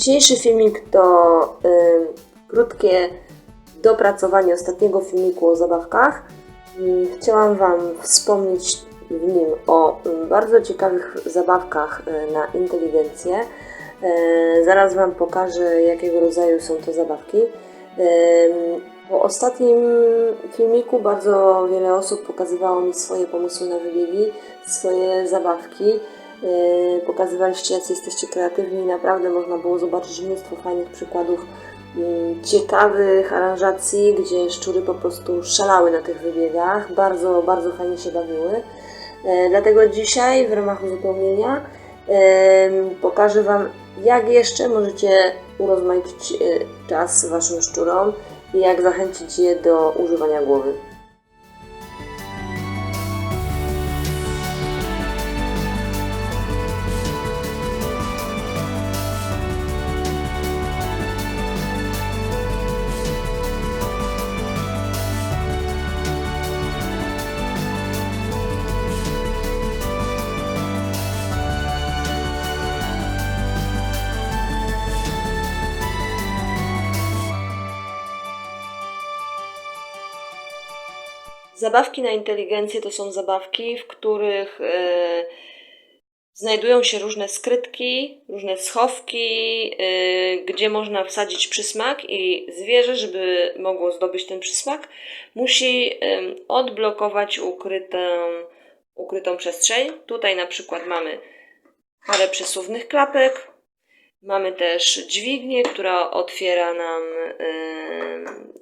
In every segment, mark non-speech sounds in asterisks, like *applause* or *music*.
Dzisiejszy filmik to y, krótkie dopracowanie ostatniego filmiku o zabawkach. Mm, Chciałam Wam wspomnieć w nim o mm, bardzo ciekawych zabawkach y, na inteligencję. Y, Zaraz Wam pokażę, jakiego rodzaju są to zabawki. Ym, Po ostatnim filmiku bardzo wiele osób pokazywało mi swoje pomysły na wybiegi, swoje zabawki. Yy, Pokazywaliście, jacy jesteście kreatywni naprawdę można było zobaczyć mnóstwo fajnych przykładów yy, ciekawych aranżacji, gdzie szczury po prostu szalały na tych wybiegach. Bardzo, bardzo fajnie się bawiły. Yy, Dlatego dzisiaj w ramach uzupełnienia pokażę Wam, jak jeszcze możecie urozmaicić czas Waszym szczurom i jak zachęcić je do używania głowy. Zabawki na inteligencję to są zabawki, w których e, znajdują się różne skrytki, różne schowki, e, gdzie można wsadzić przysmak i zwierzę, żeby mogło zdobyć ten przysmak, musi odblokować ukrytą, ukrytą przestrzeń. Tutaj na przykład mamy parę przesuwnych klapek. Mamy też dźwignię, która otwiera nam em,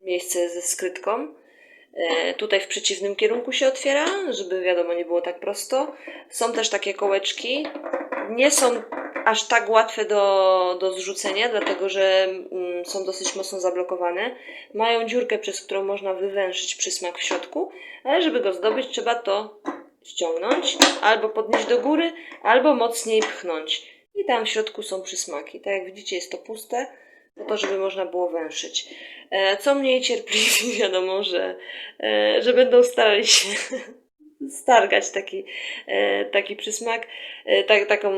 miejsce ze skrytką. E, Tutaj w przeciwnym kierunku się otwiera, żeby wiadomo nie było tak prosto. Są też takie kołeczki. Nie są aż tak łatwe do, do zrzucenia, dlatego że mm, są dosyć mocno zablokowane. Mają dziurkę, przez którą można wywęszyć przysmak w środku, ale żeby go zdobyć, trzeba to ściągnąć, albo podnieść do góry, albo mocniej pchnąć. I tam w środku są przysmaki. Tak jak widzicie, jest to puste, po to, żeby można było węszyć. E, Co mniej cierpliwi, *laughs* wiadomo, że, e, że będą starali się *laughs* stargać taki, e, taki przysmak, tak, taką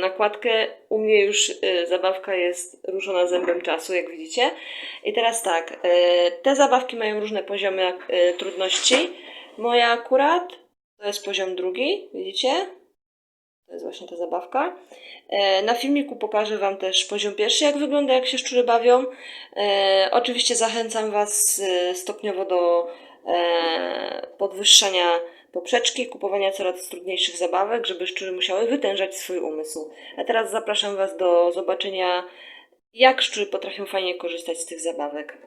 nakładkę. U mnie już zabawka jest ruszona zębem czasu, jak widzicie. I teraz tak, te zabawki mają różne poziomy trudności. Moja akurat to jest poziom drugi, widzicie? To jest właśnie ta zabawka. E, Na filmiku pokażę Wam też poziom pierwszy, jak wygląda, jak się szczury bawią. E, oczywiście zachęcam Was e, stopniowo do podwyższania poprzeczki, kupowania coraz trudniejszych zabawek, żeby szczury musiały wytężać swój umysł. A teraz zapraszam Was do zobaczenia, jak szczury potrafią fajnie korzystać z tych zabawek.